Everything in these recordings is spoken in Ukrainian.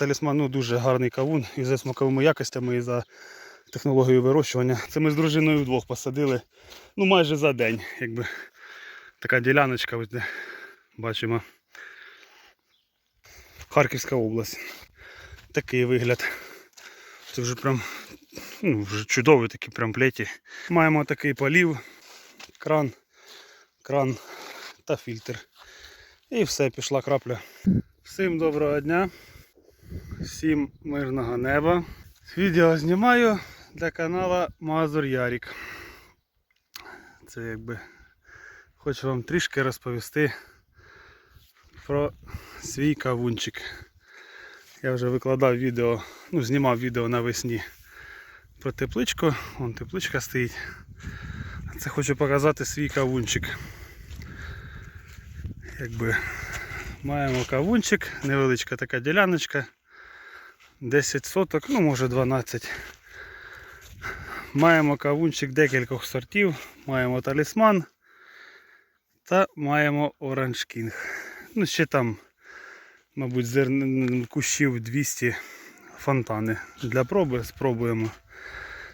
талісман ну, дуже гарний кавун і за смаковими якостями, і за технологією вирощування. Це ми з дружиною вдвох посадили ну, майже за день. Якби. Така діляночка, ось де бачимо. Харківська область. Такий вигляд. Це вже прям ну, вже чудові такі прям плеті. Маємо такий полів, кран, кран та фільтр. І все, пішла крапля. Всім доброго дня, всім мирного неба. Відео знімаю для канала Мазур Ярік. Це якби хочу вам трішки розповісти про свій кавунчик. Я вже викладав відео, ну знімав відео навесні про тепличку. Вон тепличка стоїть. Це хочу показати свій кавунчик. Якби маємо кавунчик, невеличка така діляночка. 10 соток, ну може 12. Маємо кавунчик декількох сортів, маємо талісман та маємо Orange King. Ну, ще там, мабуть, зерн... кущів 200 фонтани. Для проби спробуємо,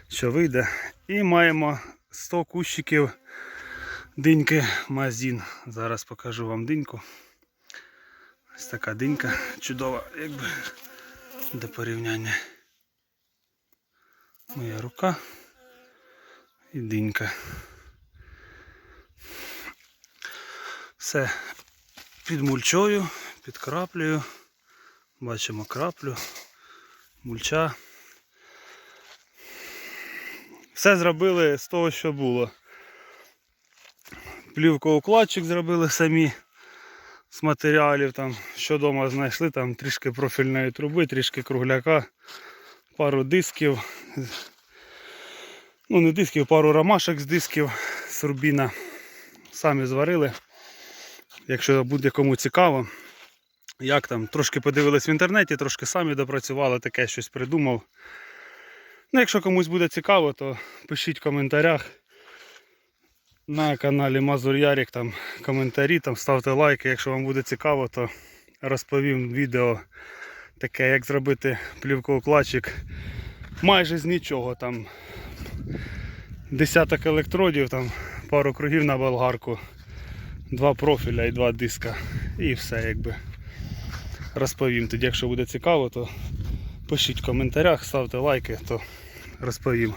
що вийде. І маємо 100 кущиків диньки Мазін. Зараз покажу вам диньку. Ось така динька чудова, якби до порівняння. Моя рука і динька. Все під мульчою, під краплею. Бачимо краплю, мульча. Все зробили з того, що було. Плівкоукладчик зробили самі з матеріалів, там, що вдома знайшли, там трішки профільної труби, трішки кругляка, пару дисків. Ну не дисків, пару ромашок з дисків з рубіна. Самі зварили. Якщо буде кому цікаво, як там, трошки подивились в інтернеті, трошки самі допрацювали, таке щось придумав. Ну, якщо комусь буде цікаво, то пишіть в коментарях на каналі Мазур Ярік там коментарі, там ставте лайки. Якщо вам буде цікаво, то розповім відео таке, як зробити плівкоукладчик майже з нічого. Там десяток електродів, там пару кругів на болгарку, два профіля і два диска. І все якби розповім. Тоді, якщо буде цікаво, то пишіть в коментарях, ставте лайки, то розповім.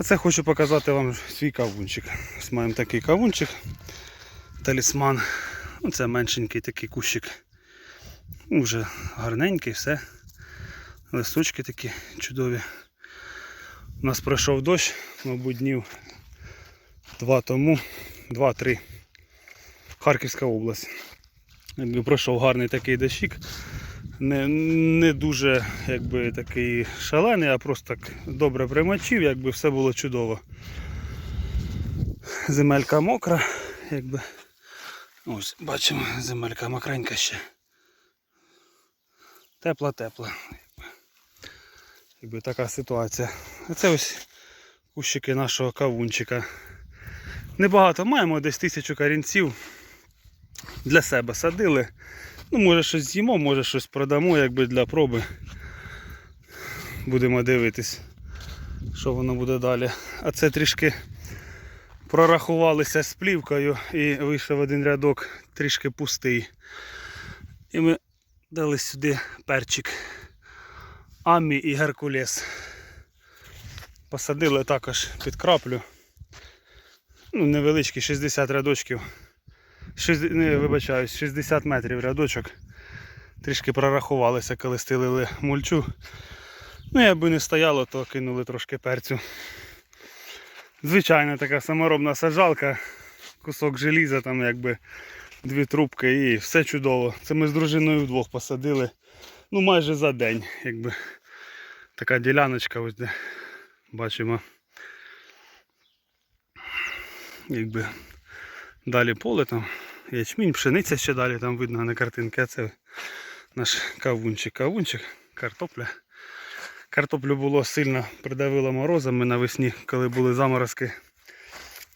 А це хочу показати вам свій кавунчик. Ось маємо такий кавунчик, талісман. Ну, Це меншенький такий кущик. Ну, Вже гарненький, все. Листочки такі чудові. У нас пройшов дощ, мабуть, днів два тому, два-три. Харківська область. Пройшов гарний такий дощик. Не, не дуже якби, такий шалений, а просто так добре примочив, якби все було чудово. Земелька мокра, якби. Ось, бачимо, земелька мокренька ще. Тепла-тепла. Якби. така ситуація. А це ось кущики нашого кавунчика. Небагато маємо десь тисячу корінців. Для себе садили. Ну, може щось з'їмо, може щось продамо, якби для проби. Будемо дивитись, що воно буде далі. А це трішки прорахувалися з плівкою і вийшов один рядок трішки пустий. І ми дали сюди перчик Амі і Геркулес. Посадили також під краплю. Ну, невеличкі 60 рядочків. 60, не, вибачаюсь, 60 метрів рядочок. Трішки прорахувалися, коли стелили мульчу. Ну, якби не стояло, то кинули трошки перцю. Звичайна така саморобна саджалка, кусок желіза, там якби дві трубки і все чудово. Це ми з дружиною вдвох посадили. Ну майже за день. якби Така діляночка, ось де бачимо. Якби далі поле там, ячмінь, пшениця ще далі там видно на картинці, а це наш кавунчик. Кавунчик, картопля. Картоплю було сильно придавило морозами навесні, коли були заморозки.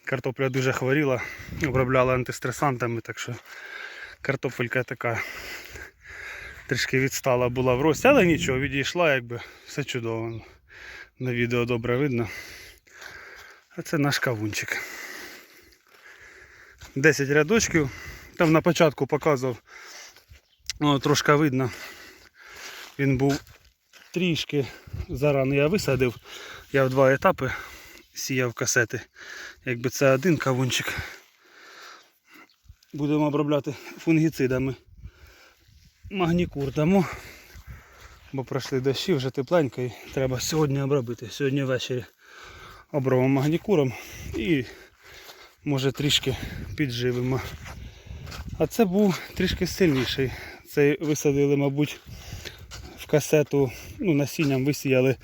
Картопля дуже хворіла, обробляла антистресантами, так що картопелька така трішки відстала була в рості, але нічого, відійшла, якби все чудово. На відео добре видно. А це наш кавунчик. 10 рядочків. Там на початку показував, о, трошки видно. Він був трішки зарано я висадив. Я в два етапи сіяв касети. Якби це один кавунчик. Будемо обробляти фунгіцидами. Магнікур дамо. Бо пройшли дощі, вже тепленько і треба сьогодні обробити. Сьогодні ввечері обробимо магнікуром і може трішки підживимо. А це був трішки сильніший. Цей висадили, мабуть, в касету, ну, насінням висіяли.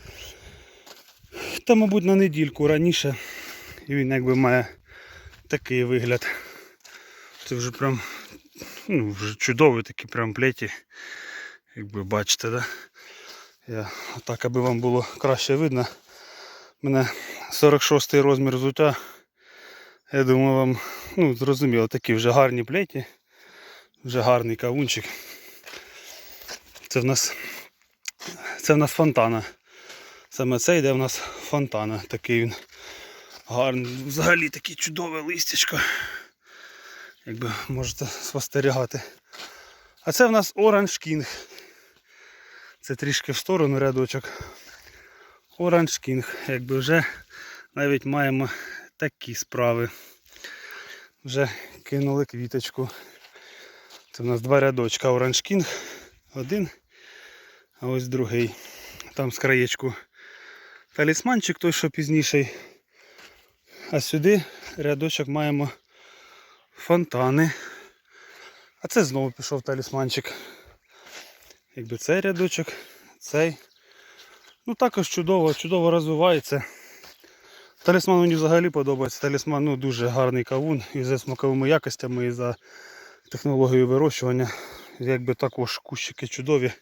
Та, мабуть, на недільку раніше. І він якби має такий вигляд. Це вже прям ну, вже чудові такі прям плеті. Якби бачите, да? Я так, аби вам було краще видно. У мене 46 розмір взуття. Я думаю, вам ну, зрозуміло, такі вже гарні плеті. Вже гарний кавунчик. Це в нас це в нас фонтана. Саме це йде в нас фонтана. Такий він гарний. Взагалі таке чудове листячко. Якби можете спостерігати. А це в нас Orange King. Це трішки в сторону рядочок. Orange King. Якби вже навіть маємо такі справи. Вже кинули квіточку. Це в нас два рядочка King. Один, а ось другий. Там з краєчку талісманчик той, що пізніший. А сюди рядочок маємо фонтани. А це знову пішов талісманчик. Якби цей рядочок, цей. Ну також чудово, чудово розвивається. Талісман мені взагалі подобається. Талісман ну, дуже гарний кавун і за смаковими якостями, і за технологією вирощування. Якби також кущики чудові.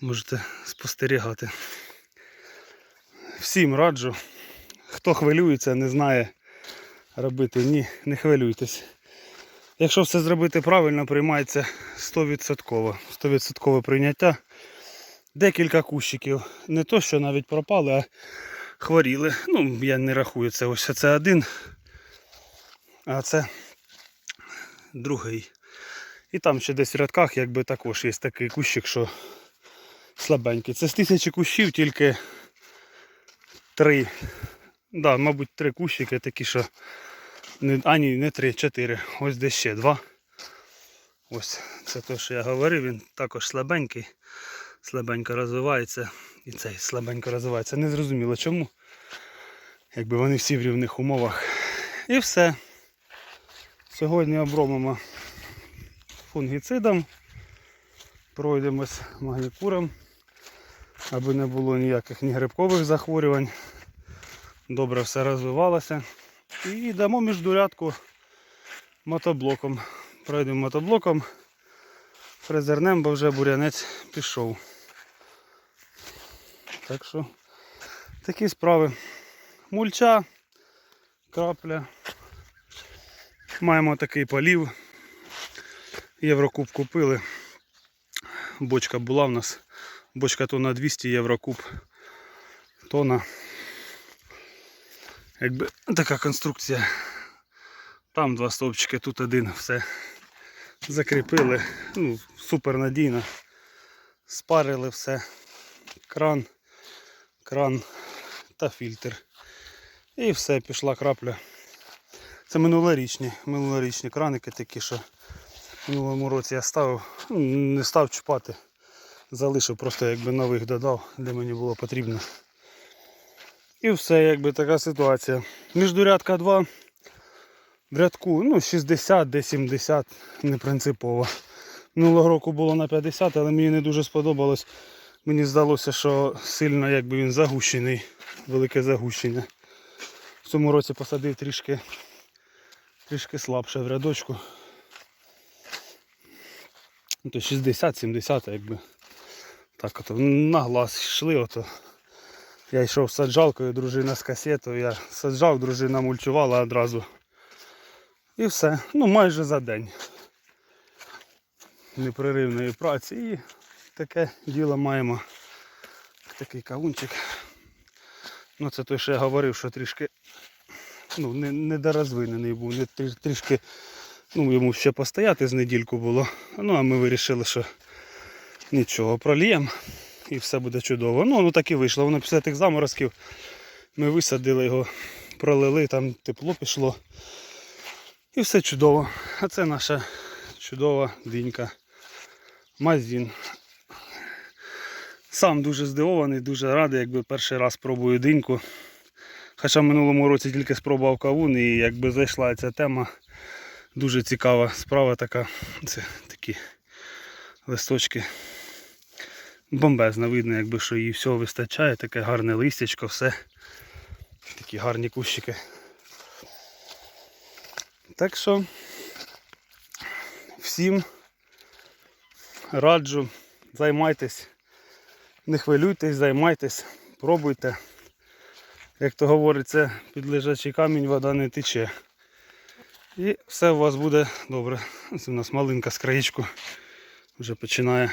Можете спостерігати. Всім раджу. Хто хвилюється, не знає робити, ні, не хвилюйтесь. Якщо все зробити правильно, приймається 100%. 100% прийняття. Декілька кущиків. Не то, що навіть пропали, а хворіли. Ну, я не рахую це. Ось це один, а це другий. І там ще десь в рядках якби також є такий кущик, що слабенький. Це з тисячі кущів тільки три. Да, мабуть, три кущики такі, що. Не, а ні, не три, чотири. Ось десь ще два. Ось це те, що я говорив, він також слабенький. Слабенько розвивається. І цей слабенько розвивається. Не зрозуміло чому. Якби вони всі в рівних умовах. І все. Сьогодні обробимо фунгіцидом. Пройдемось магнікуром, аби не було ніяких ні грибкових захворювань. Добре все розвивалося. І дамо міждурядку мотоблоком. Пройдемо мотоблоком, фрезернем, бо вже бурянець пішов. Так що такі справи. Мульча, крапля. Маємо такий полів. Єврокуб купили. Бочка була в нас. Бочка то на 200 єврокуб. Тона. Якби така конструкція. Там два стовпчики, тут один, все. Закріпили. Ну, супер надійно. Спарили все. Кран, кран та фільтр. І все, пішла крапля. Це минулорічні, минулорічні краники такі, що в минулому році я ставив, ну, не став чіпати. Залишив, просто якби нових додав, де мені було потрібно. І все, якби така ситуація. Міждурядка 2 в рядку ну, 60 де 70, не принципово. Минулого року було на 50, але мені не дуже сподобалось. Мені здалося, що сильно якби він загущений, велике загущення. В цьому році посадив трішки, трішки слабше в рядочку. Ну, То 60-70, якби. Так ото на глаз йшли ото. Я йшов саджалкою, дружина з касетою, я саджав, дружина мульчувала одразу. І все. Ну майже за день. Непреривної праці і таке діло маємо. Такий кавунчик. Ну це той, що я говорив, що трішки ну, не, недорозвинений був, не трі- трішки ну, йому ще постояти з недільку було. Ну а ми вирішили, що нічого, проліємо і все буде чудово. Ну, воно так і вийшло. Воно після тих заморозків ми висадили його, пролили, там тепло пішло. І все чудово. А це наша чудова динька. Мазін. Сам дуже здивований, дуже радий, якби перший раз пробую диньку. Хоча в минулому році тільки спробував кавун і якби зайшла ця тема. Дуже цікава справа така. Це такі листочки. Бомбезно видно, якби що їй всього вистачає, таке гарне листячко, все. Такі гарні кущики. Так що всім раджу, займайтесь, не хвилюйтесь, займайтесь, пробуйте. Як то говориться, під лежачий камінь вода не тече. І все у вас буде добре. Ось у нас малинка з краєчку вже починає.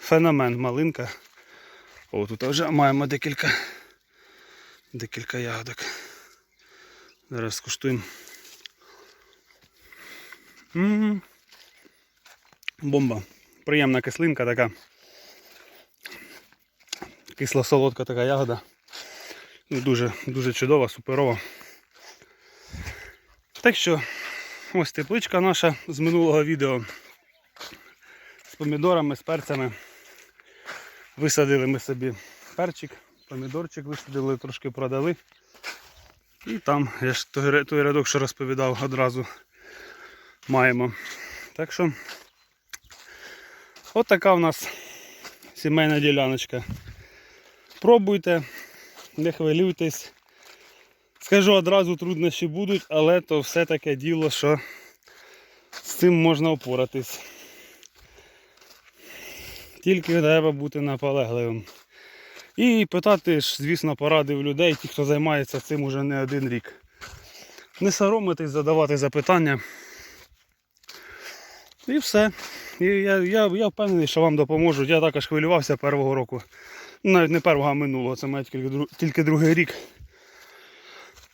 Феномен малинка. О, тут вже маємо декілька, декілька ягодок. Зараз скуштуємо. М. Бомба. Приємна кислинка така. Кисло-солодка така ягода. Ну, Дуже, дуже чудова, суперова. Так що, ось тепличка наша з минулого відео. З помідорами, з перцями. Висадили ми собі перчик, помідорчик висадили, трошки продали. І там, я ж той, рядок, що розповідав, одразу маємо. Так що, от така в нас сімейна діляночка. Пробуйте, не хвилюйтесь. Скажу одразу труднощі будуть, але то все таке діло, що з цим можна опоратись. Тільки треба бути наполегливим. І питати ж, звісно, поради в людей, ті, хто займається цим уже не один рік. Не соромитись, задавати запитання. І все. І я, я, я впевнений, що вам допоможуть. Я також хвилювався першого року. Навіть не першого, а минулого, це має тільки, тільки другий рік.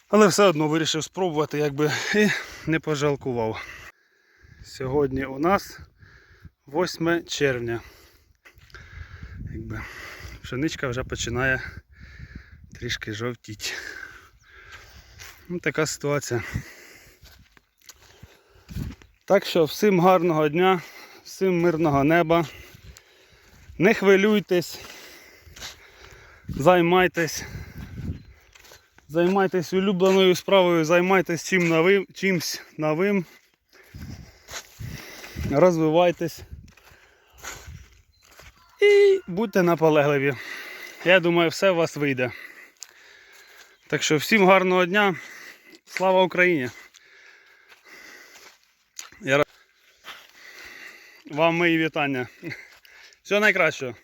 Але все одно вирішив спробувати, якби і не пожалкував. Сьогодні у нас 8 червня. Якби пшеничка вже починає трішки жовтіти. Ну, така ситуація. Так що всім гарного дня, всім мирного неба. Не хвилюйтесь, займайтесь. Займайтесь улюбленою справою, займайтесь чим новим, чимсь новим. Розвивайтесь. І будьте наполегливі. Я думаю, все у вас вийде. Так що всім гарного дня. Слава Україні! Я... ра- Вам мої вітання. Всього найкращого.